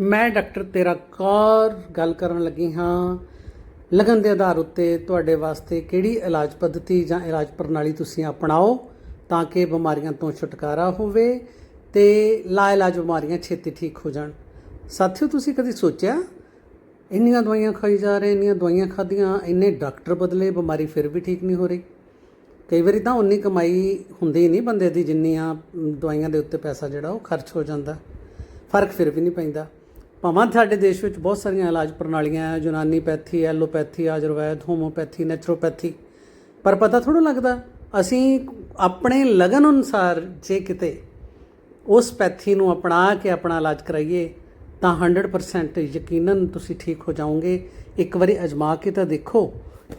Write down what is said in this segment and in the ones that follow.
ਮੈਂ ਡਾਕਟਰ ਤੇਰਾ ਕੌਰ ਗੱਲ ਕਰਨ ਲੱਗੀ ਹਾਂ। ਲਗਨ ਦੇ ਆਧਾਰ ਉੱਤੇ ਤੁਹਾਡੇ ਵਾਸਤੇ ਕਿਹੜੀ ਇਲਾਜ ਪੱਧਤੀ ਜਾਂ ਇਲਾਜ ਪ੍ਰਣਾਲੀ ਤੁਸੀਂ ਅਪਣਾਓ ਤਾਂ ਕਿ ਬਿਮਾਰੀਆਂ ਤੋਂ ਛੁਟਕਾਰਾ ਹੋਵੇ ਤੇ ਲਾ ਇਲਾਜ ਬਿਮਾਰੀਆਂ ਛੇਤੀ ਠੀਕ ਹੋ ਜਾਣ। ਸਾਥੀਓ ਤੁਸੀਂ ਕਦੀ ਸੋਚਿਆ ਇੰਨੀਆਂ ਦਵਾਈਆਂ ਖਾਈ ਜਾ ਰਹੇ ਇੰਨੀਆਂ ਦਵਾਈਆਂ ਖਾਧੀਆਂ ਇੰਨੇ ਡਾਕਟਰ ਬਦਲੇ ਬਿਮਾਰੀ ਫਿਰ ਵੀ ਠੀਕ ਨਹੀਂ ਹੋ ਰਹੀ? ਕਈ ਵਾਰੀ ਤਾਂ ਉਨੀ ਕਮਾਈ ਹੁੰਦੀ ਹੀ ਨਹੀਂ ਬੰਦੇ ਦੀ ਜਿੰਨੀਆਂ ਮ, ਦਵਾਈਆਂ ਦੇ ਉੱਤੇ ਪੈਸਾ ਜਿਹੜਾ ਉਹ ਖਰਚ ਹੋ ਜਾਂਦਾ। ਫ਼ਰਕ ਫਿਰ ਵੀ ਨਹੀਂ ਪੈਂਦਾ। ਭਾਵੇਂ ਸਾਡੇ ਦੇਸ਼ ਵਿੱਚ ਬਹੁਤ ਸਾਰੀਆਂ ਇਲਾਜ ਪ੍ਰਣਾਲੀਆਂ ਹੈ Unani pathy, allopathy, Ayurveda homeopathy naturopathy. ਪਰ ਪਤਾ ਥੋੜਾ ਲੱਗਦਾ, ਅਸੀਂ ਆਪਣੇ ਲਗਨ ਅਨੁਸਾਰ ਜੇ ਕਿਤੇ ਉਸ ਪੈਥੀ ਨੂੰ ਅਪਣਾ ਕੇ ਆਪਣਾ ਇਲਾਜ ਕਰਾਈਏ, ਤਾਂ 100% ਯਕੀਨਨ ਤੁਸੀਂ ਠੀਕ ਹੋ ਜਾਓਗੇ। ਇੱਕ ਵਾਰੀ ਅਜਮਾ ਕੇ ਤਾਂ ਦੇਖੋ।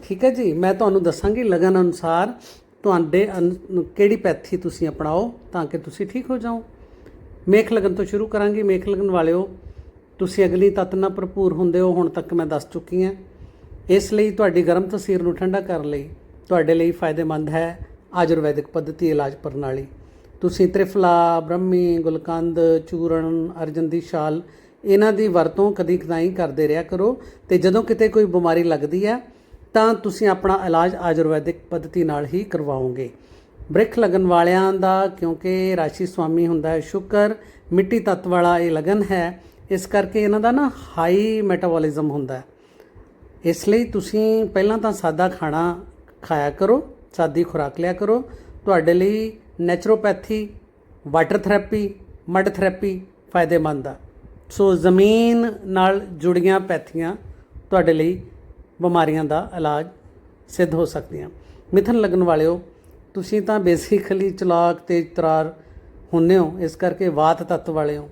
ਠੀਕ ਹੈ ਜੀ? ਮੈਂ ਤੁਹਾਨੂੰ ਦੱਸਾਂਗੀ ਲਗਨ ਅਨੁਸਾਰ ਤੁਹਾਡੇ ਅਨ- ਕਿਹੜੀ ਪੈਥੀ ਤੁਸੀਂ ਅਪਣਾਓ ਤਾਂ ਕਿ ਤੁਸੀਂ ਠੀਕ ਹੋ ਜਾਓ। ਮੇਖ ਲਗਨ ਤੋਂ ਸ਼ੁਰੂ ਕਰਾਂਗੇ। ਮੇਖ ਲਗਨ ਵਾਲਿਓ ਤੁਸੀਂ ਅਗਲੀ ਤੱਤ ਨਾਲ ਭਰਪੂਰ ਹੁੰਦੇ ਹੋ, ਹੁਣ ਤੱਕ ਮੈਂ ਦੱਸ ਚੁੱਕੀ ਹਾਂ। ਇਸ ਲਈ ਤੁਹਾਡੀ ਗਰਮ ਤਸੀਰ ਨੂੰ ਠੰਡਾ ਕਰਨ ਲਈ ਤੁਹਾਡੇ ਲਈ ਫਾਇਦੇਮੰਦ ਹੈ ਆਯੁਰਵੈਦਿਕ ਪੱਧਤੀ ਇਲਾਜ ਪ੍ਰਣਾਲੀ। ਤੁਸੀਂ ਤ੍ਰਿਫਲਾ, ਬ੍ਰਹਮੀ, ਗੁਲਕੰਦ, ਚੂਰਨ, ਅਰਜਨ ਦੀ ਛਾਲ, ਇਹਨਾਂ ਦੀ ਵਰਤੋਂ ਕਦੀ ਕਦਾਈ ਕਰਦੇ ਰਿਹਾ ਕਰੋ ਤੇ ਜਦੋਂ ਕਿਤੇ ਕੋਈ ਬਿਮਾਰੀ ਲੱਗਦੀ ਹੈ, ਤਾਂ ਤੁਸੀਂ ਆਪਣਾ ਇਲਾਜ ਆਯੁਰਵੈਦਿਕ ਪੱਧਤੀ ਨਾਲ ਹੀ ਕਰਵਾਓਗੇ। ਬ੍ਰਿਖ ਲਗਨ ਵਾਲਿਆਂ ਦਾ, ਕਿਉਂਕਿ ਰਾਸ਼ੀ ਸਵਾਮੀ ਹੁੰਦਾ ਹੈ ਸ਼ੁਕਰ, ਮਿੱਟੀ ਤੱਤ ਵਾਲਾ ਇਹ ਲਗਨ ਹੈ ਇਸ ਕਰਕੇ ਇਹਨਾਂ ਦਾ ਨਾ ਹਾਈ ਮੈਟਾਬੋਲਿਜ਼ਮ ਹੁੰਦਾ ਇਸ ਲਈ ਤੁਸੀਂ ਪਹਿਲਾਂ ਤਾਂ ਸਾਦਾ ਖਾਣਾ ਖਾਇਆ ਕਰੋ, ਸਾਦੀ ਖੁਰਾਕ ਲਿਆ ਕਰੋ। ਤੁਹਾਡੇ ਲਈ naturopathy water therapy mud therapy ਫਾਇਦੇਮੰਦ ਆ। ਸੋ ਜ਼ਮੀਨ ਨਾਲ ਜੁੜੀਆਂ ਪੈਥੀਆਂ ਤੁਹਾਡੇ ਲਈ ਬਿਮਾਰੀਆਂ ਦਾ ਇਲਾਜ ਸਿੱਧ ਹੋ ਸਕਦੀਆਂ। ਮਿਥਨ ਲੱਗਣ ਵਾਲਿਓ, ਤੁਸੀਂ ਤਾਂ ਬੇਸਿਕਲੀ ਚਲਾਕ, ਤੇਜ਼ ਤਰਾਰ ਹੁੰਨੇ ਹੋ। ਇਸ ਕਰਕੇ ਵਾਤ ਤੱਤ ਵਾਲੇ ਹੋ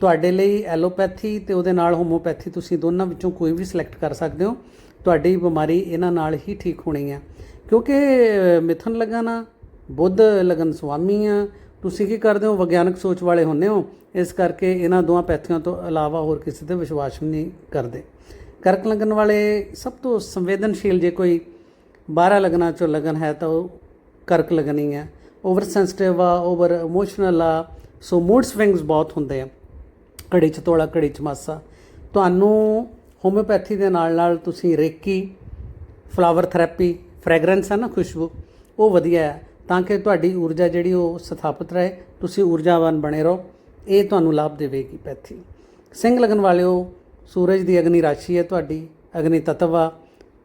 ਤੁਹਾਡੇ ਲਈ ਐਲੋਪੈਥੀ ਤੇ ਉਹਦੇ ਨਾਲ ਹੋਮੋਪੈਥੀ ਤੁਸੀਂ ਦੋਨਾਂ ਵਿੱਚੋਂ ਕੋਈ ਵੀ ਸਿਲੈਕਟ ਕਰ ਸਕਦੇ ਹੋ। ਤੁਹਾਡੀ ਬਿਮਾਰੀ ਇਹਨਾਂ ਨਾਲ ਹੀ ਠੀਕ ਹੋਣੀ ਹੈ ਕਿਉਂਕਿ ਅ, ਮਿਥਨ ਲਗਨ ਬੁੱਧ ਲਗਨ ਸੁਆਮੀ ਆ। ਤੁਸੀਂ ਕੀ ਕਰਦੇ ਹੋ? ਵਿਗਿਆਨਕ ਸੋਚ ਵਾਲੇ ਹੁੰਨੇ ਹੋ। ਇਸ ਕਰਕੇ ਇਹਨਾਂ ਦੋਹਾਂ ਪੈਥੀਆਂ ਤੋਂ ਇਲਾਵਾ ਹੋਰ ਕਿਸੇ ਤੇ ਵਿਸ਼ਵਾਸ ਵੀ ਨਹੀਂ ਕਰਦੇ। ਕਰਕ ਲਗਨ ਵਾਲੇ ਸਭ ਤੋਂ ਸੰਵੇਦਨਸ਼ੀਲ ਜੇ ਕੋਈ 12 ਲਗਨਾਂ ਚੋਂ ਲਗਨ ਹੈ ਤਾਂ ਉਹ ਕਰਕ ਲਗਨੀ ਹੈ ਓਵਰ ਸੈਂਸਿਟਿਵ ਆ ਓਵਰ ਇਮੋਸ਼ਨਲ ਆ। ਸੋ ਮੂਡ ਸਵਿੰਗਸ ਬਹੁਤ ਹੁੰਦੇ ਆ। ਘੜੀ ਚ ਤੋਲਾ, ਘੜੀ ਚ ਮਾਸਾ। ਤੁਹਾਨੂੰ ਹੋਮਿਓਪੈਥੀ ਦੇ ਨਾਲ ਨਾਲ ਤੁਸੀਂ ਰੇਕੀ ਫਲਾਵਰ ਥੈਰੇਪੀ ਫ੍ਰੈਗਰੈਂਸ ਹੈ ਨਾ ਖੁਸ਼ਬੂ, ਉਹ ਵਧੀਆ ਹੈ। ਤਾਂ ਕਿ ਤੁਹਾਡੀ ਊਰਜਾ ਜਿਹੜੀ ਉਹ ਸਥਾਪਿਤ ਰਹੇ, ਤੁਸੀਂ ਊਰਜਾਵਾਨ ਬਣੇ ਰਹੋ। ਇਹ ਤੁਹਾਨੂੰ ਲਾਭ ਦੇਵੇਗੀ ਪੈਥੀ। ਸਿੰਘ ਲਗਨ ਵਾਲਿਓ, ਸੂਰਜ ਦੀ ਅਗਨੀ ਰਾਸ਼ੀ ਹੈ ਤੁਹਾਡੀ, ਅਗਨੀ ਤਤਵ।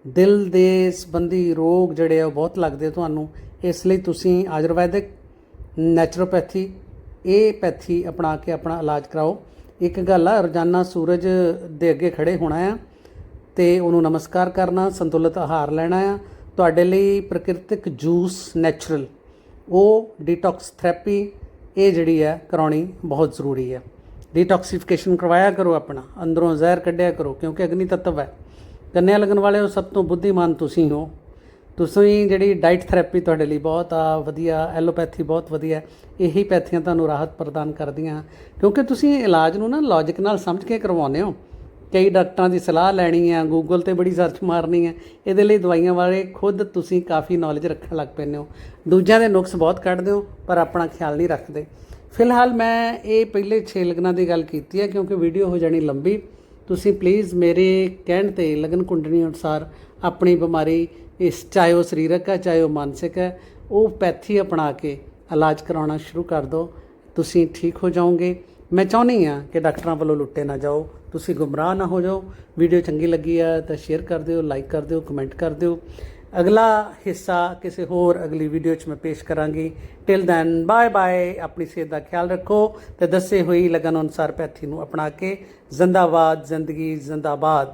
ਦਿਲ ਦੇ ਸੰਬੰਧੀ ਰੋਗ ਜਿਹੜੇ ਆ ਉਹ ਬਹੁਤ ਲੱਗਦੇ ਤੁਹਾਨੂੰ। ਇਸ ਲਈ ਤੁਸੀਂ ਆਯੁਰਵੈਦਿਕ ਨੈਚੁਰੋਪੈਥੀ ਇਹ ਪੈਥੀ ਅਪਣਾ ਕੇ ਆਪਣਾ ਇਲਾਜ ਕਰਾਓ। ਇੱਕ ਗੱਲ ਆ, ਰੋਜ਼ਾਨਾ ਸੂਰਜ ਦੇ ਅੱਗੇ ਖੜੇ ਹੋਣਾ ਆ ਤੇ ਉਹਨੂੰ ਨਮਸਕਾਰ ਕਰਨਾ, ਸੰਤੁਲਿਤ ਆਹਾਰ ਲੈਣਾ ਆ। ਤੁਹਾਡੇ ਲਈ ਪ੍ਰਕਿਰਤਿਕ ਜੂਸ ਨੈਚੁਰਲ, ਉਹ ਡੀਟੌਕਸ ਥੈਰੇਪੀ ਇਹ ਜਿਹੜੀ ਹੈ ਕਰਾਉਣੀ ਬਹੁਤ ਜ਼ਰੂਰੀ ਹੈ ਡੀਟੌਕਸੀਫਿਕੇਸ਼ਨ ਕਰਵਾਇਆ ਕਰੋ ਆਪਣਾ, ਅੰਦਰੋਂ ਜ਼ਹਿਰ ਕੱਢਿਆ ਕਰੋ, ਕਿਉਂਕਿ ਅਗਨੀ ਤੱਤਵ ਹੈ। ਕੰਨਿਆ ਲੱਗਣ ਵਾਲੇ ਉਹ ਸਭ ਤੋਂ ਬੁੱਧੀਮਾਨ ਤੁਸੀਂ ਹੋ। ਤੁਸੀਂ ਜਿਹੜੀ ਡਾਈਟ ਥੈਰੇਪੀ ਤੁਹਾਡੇ ਲਈ ਬਹੁਤ ਆ, ਵਧੀਆ, ਐਲੋਪੈਥੀ ਬਹੁਤ ਵਧੀਆ, ਇਹੀ ਪੈਥੀਆਂ ਤੁਹਾਨੂੰ ਰਾਹਤ ਪ੍ਰਦਾਨ ਕਰਦੀਆਂ। ਕਿਉਂਕਿ ਤੁਸੀਂ ਇਲਾਜ ਨੂੰ ਨਾ ਲੌਜੀਕ ਨਾਲ ਸਮਝ ਕੇ ਕਰਵਾਉਂਦੇ ਹੋ। ਕਈ ਡਾਕਟਰਾਂ ਦੀ ਸਲਾਹ ਲੈਣੀ ਹੈ ਗੂਗਲ ਤੇ ਬੜੀ ਸਰਚ ਮਾਰਨੀ ਹੈ ਇਹਦੇ ਲਈ ਦਵਾਈਆਂ ਬਾਰੇ ਖੁਦ ਤੁਸੀਂ ਕਾਫੀ ਨੌਲੇਜ ਰੱਖਣ ਲੱਗ ਪੈਂਦੇ ਹੋ। ਦੂਜਿਆਂ ਦੇ ਨੁਕਸ ਬਹੁਤ ਕੱਢਦੇ ਹੋ, ਪਰ ਆਪਣਾ ਖਿਆਲ ਨਹੀਂ ਰੱਖਦੇ। ਫਿਲਹਾਲ ਮੈਂ ਇਹ ਪਹਿਲੇ 6 ਲਗਨਾਂ ਦੀ ਗੱਲ ਕੀਤੀ ਹੈ ਕਿਉਂਕਿ ਵੀਡੀਓ ਹੋ ਜਾਣੀ ਲੰਬੀ। ਤੁਸੀਂ ਪਲੀਜ਼ ਮੇਰੇ ਕਹਿਣ ਤੇ ਲਗਨ ਕੁੰਡਲੀ ਅਨੁਸਾਰ ਆਪਣੀ ਬਿਮਾਰੀ ਇਸ ਚਾਹੇ ਉਹ ਸਰੀਰਕ ਹੈ, ਚਾਹੇ ਉਹ ਮਾਨਸਿਕ ਹੈ, ਉਹ ਪੈਥੀ ਅਪਣਾ ਕੇ ਇਲਾਜ ਕਰਾਉਣਾ ਸ਼ੁਰੂ ਕਰ ਦਿਓ। ਤੁਸੀਂ ਠੀਕ ਹੋ ਜਾਓਗੇ। ਮੈਂ ਚਾਹੁੰਦੀ ਆ ਕਿ ਡਾਕਟਰਾਂ ਵੱਲੋਂ ਲੁੱਟੇ ਨਾ ਜਾਓ। ਤੁਸੀਂ ਗੁੰਮਰਾਹ ਨਾ ਹੋ ਜਾਓ। ਵੀਡੀਓ ਚੰਗੀ ਲੱਗੀ ਆ ਤਾਂ ਸ਼ੇਅਰ ਕਰ ਦਿਓ ਲਾਈਕ ਕਰ ਦਿਓ ਕਮੈਂਟ ਕਰ ਦਿਓ। ਅਗਲਾ ਹਿੱਸਾ ਕਿਸੇ ਹੋਰ ਅਗਲੀ ਵੀਡੀਓ 'ਚ ਮੈਂ ਪੇਸ਼ ਕਰਾਂਗੀ। ਟਿਲ ਦੈਨ ਬਾਏ ਬਾਏ ਆਪਣੀ ਸਿਹਤ ਦਾ ਖਿਆਲ ਰੱਖੋ ਤੇ ਦੱਸੇ ਹੋਈ ਲਗਨ ਅਨੁਸਾਰ ਪੈਥੀ ਨੂੰ ਅਪਣਾ ਕੇ ਜ਼ਿੰਦਾਬਾਦ, ਜ਼ਿੰਦਗੀ ਜ਼ਿੰਦਾਬਾਦ।